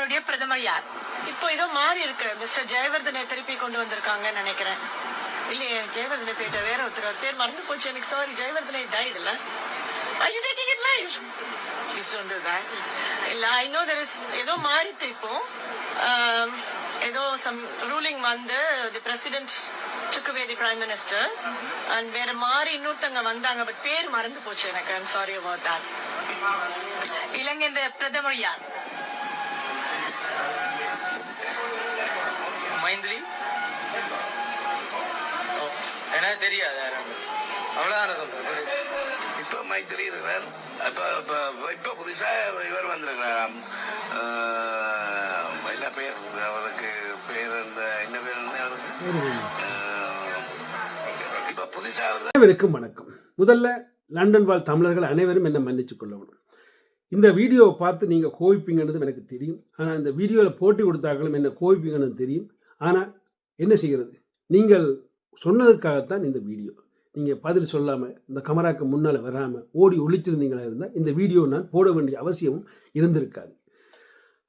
பாகிஸ்தானுடைய பிரதமர் யார்? இப்போ ஏதோ மாறி இருக்கு. மிஸ்டர் ஜெயவர்தனை திருப்பி கொண்டு வந்திருக்காங்கன்னு நினைக்கிறேன். இல்லையே ஜெயவர்தனை பேட்ட வேற ஒருத்தர் பேர் மறந்து போச்சு. எனக்கு சாரி ஜெயவர்தனை டைட் இல்ல? I you taking it life please don't do that இல்ல ஐ நோ there இஸ் ஏதோ மாறித்து இப்போ um, ஏதோ சம் ரூலிங் வந்து தி பிரசிடென்ட் சுக்குவேதி away மினிஸ்டர் அண்ட் minister. வேற மாறி இன்னொருத்தங்க வந்தாங்க பட் பேர் மறந்து போச்சு எனக்கு. ஐம் சாரி அபவுட் தட் இலங்கையின் பிரதமர் யார்? தெரியாது அவ்வளோதான சொல்றேன் இப்போ மைத்திரி இருக்கிறார் இப்போ இப்போ இப்போ புதுசாக இவர் வந்திருக்கிறாராம். ஆஹ், என்ன பேர்? அவருக்கு பேர் இந்த என்ன பேர் அவருக்கு? இப்போ புதுசாக அனைவருக்கும் வணக்கம். முதல்ல லண்டன் வாழ் தமிழர்கள் அனைவரும் என்னை மன்னிச்சுக் கொள்ளணும் இந்த வீடியோவை பார்த்து நீங்கள் கோவிப்பீங்கன்றது எனக்கு தெரியும். ஆனால் இந்த வீடியோவில் போட்டி கொடுத்தார்களும் என்ன கோவிப்பீங்கன்னு தெரியும். ஆனால் என்ன செய்கிறது? நீங்கள் சொன்னதுக்காகத்தான் இந்த வீடியோ. நீங்கள் பதில் சொல்லாமல் இந்த கமராக்கு முன்னால் வராமல் ஓடி ஒழிச்சிருந்தீங்களா இருந்தால் இந்த வீடியோ நான் போட வேண்டிய அவசியமும் இருந்திருக்காது.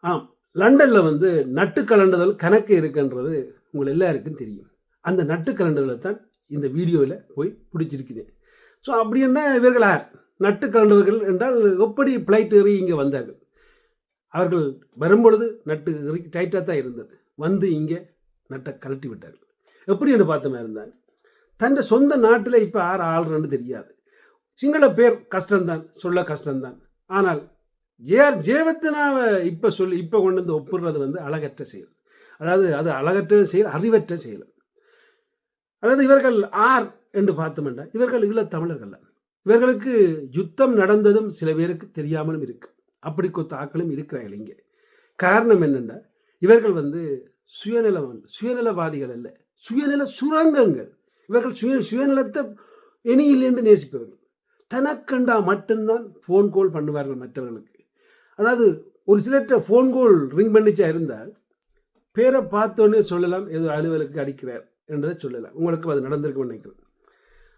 ஆம் லண்டனில் வந்து நட்டு கலண்டுதல் கணக்கு இருக்குன்றது உங்கள் எல்லாருக்கும் தெரியும். அந்த நட்டு கலண்டுதலை தான் இந்த வீடியோவில் போய் பிடிச்சிருக்கிறேன். ஸோ அப்படி என்ன இவர்கள் யார்? நட்டு கலண்டவர்கள் என்றால் எப்படி ஃப்ளைட் ஏறி இங்கே வந்தார்கள்? அவர்கள் வரும்பொழுது நட்டு டைட்டாக தான் இருந்தது. வந்து இங்கே நட்டை கழட்டி விட்டார்கள். எப்படி என்று பார்த்தோமே இருந்தாங்க. தன் சொந்த நாட்டில் இப்போ யார் ஆள்றன்னு தெரியாது. சிங்கள பேர் கஷ்டம்தான் சொல்ல கஷ்டம்தான். ஆனால் ஜேஆர் ஜேவத்தினாவை இப்போ சொல்லி இப்போ கொண்டு வந்து ஒப்புடுறது வந்து அழகற்ற செயல். அதாவது அது அழகற்ற செயல் அறிவற்ற செயல். அதாவது இவர்கள் ஆர் என்று பார்த்தோம்னா இவர்கள் ஈழத்தமிழர்கள் இவர்களுக்கு யுத்தம் நடந்ததும் சில பேருக்கு தெரியாமலும் இருக்கு. அப்படி கொத்த ஆக்களும் இருக்கிறார்கள் இங்கே. காரணம் என்னென்னா இவர்கள் வந்து சுயநலம் சுயநலவாதிகள் அல்ல. சுயநல சுரங்கங்கள். இவர்கள் சுய சுயநலத்தை இனியில் என்று நேசிப்பவர்கள். தனக்கண்டா மட்டும்தான் ஃபோன் கால் பண்ணுவார்கள் மற்றவர்களுக்கு. அதாவது ஒரு சிலர்கிட்ட ஃபோன் கால் ரிங் பண்ணிச்சா இருந்தால் பேரை பார்த்தோன்னே சொல்லலாம் ஏதோ அலுவலுக்கு அடிக்கிறார் என்றதை சொல்லலாம். உங்களுக்கு அது நடந்திருக்கும் நினைக்கிறேன்.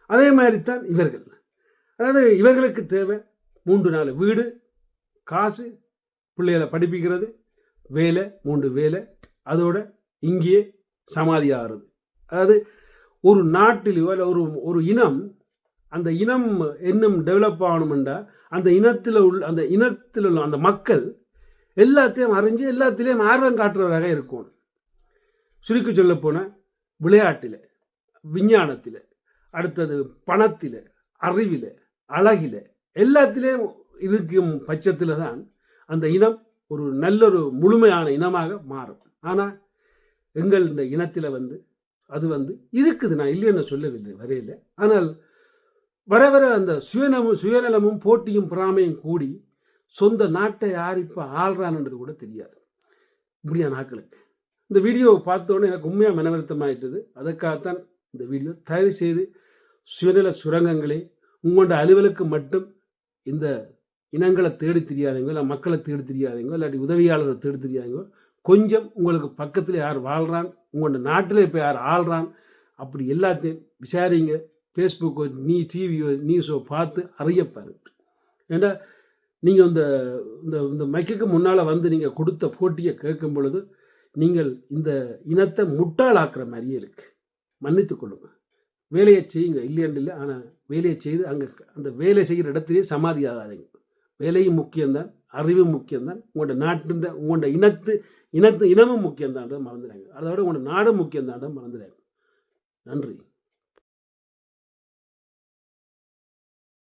அதே மாதிரி தான் இவர்கள். அதாவது இவர்களுக்கு தேவை மூன்று நாள் வீடு காசு பிள்ளைகளை படிப்பிக்கிறது வேலை மூன்று வேலை அதோட இங்கேயே சமாதி ஆகிறது. அதாவது ஒரு நாட்டிலேயோ இல்லை ஒரு ஒரு இனம் அந்த இனம் இன்னும் டெவலப் ஆகணுமெண்டா அந்த இனத்தில் உள்ள அந்த இனத்தில் உள்ள அந்த மக்கள் எல்லாத்தையும் அறிஞ்சு எல்லாத்திலையும் ஆர்வம் காட்டுறவராக இருக்கணும். சுருக்கி சொல்ல போனால் விளையாட்டில் விஞ்ஞானத்தில் அடுத்தது பணத்தில் அறிவில் அழகில் எல்லாத்திலையும் இருக்கும் பட்சத்தில் தான் அந்த இனம் ஒரு நல்லொரு முழுமையான இனமாக மாறும். ஆனால் எங்கள் இந்த இனத்தில் வந்து அது வந்து இருக்குது நான் இல்லைன்னு சொல்லவில்லை வரையில். ஆனால் வர வர அந்த சுயநலமும் சுயநலமும் போட்டியும் பொறாமையும் கூடி சொந்த நாட்டை யார் இப்போ ஆள்றான்ன்றது கூட தெரியாது. இப்படியான ஆட்களுக்கு இந்த வீடியோவை பார்த்தோன்னே எனக்கு உண்மையாக மனவருத்தமாயிட்டது. அதுக்காகத்தான் இந்த வீடியோ தயவு செய்து சுயநல சுரங்கங்களே உங்களோட அலுவலுக்கு மட்டும் இந்த இனங்களை தேடி தெரியாதீங்க இல்லை மக்களை தேடி தெரியாதீங்க இல்லாட்டி உதவியாளரை தேடி தெரியாதீங்க கொஞ்சம் உங்களுக்கு பக்கத்தில் யார் வாழ்கிறான் உங்களோட நாட்டில் இப்போ யார் ஆள்றான் அப்படி எல்லாத்தையும் விசாரிங்க. ஃபேஸ்புக்கோ நீ டிவியோ நியூஸோ பார்த்து அறியப்பாரு ஏன்னா நீங்கள் இந்த இந்த இந்த மைக்குக்கு முன்னால் வந்து நீங்கள் கொடுத்த போட்டியை கேட்கும் பொழுது நீங்கள் இந்த இனத்தை முட்டாளாக்குற மாதிரியே இருக்குது மன்னித்து கொள்ளுங்க. வேலையை செய்யுங்க இல்லையாண்டு இல்லை ஆனால் வேலையை செய்து அங்கே அந்த வேலை செய்கிற இடத்துலேயே சமாதி ஆகாதீங்க. வேலையும் முக்கியம்தான். அறிவும் முக்கியம்தான். உங்களோட நாட்டு உங்களோட இனத்து இனத்து இனமும் முக்கியம்தான். மறந்துடுறாங்க அதோட உங்களோட நாடும் முக்கியம்தான். மறந்துடுறாங்க நன்றி.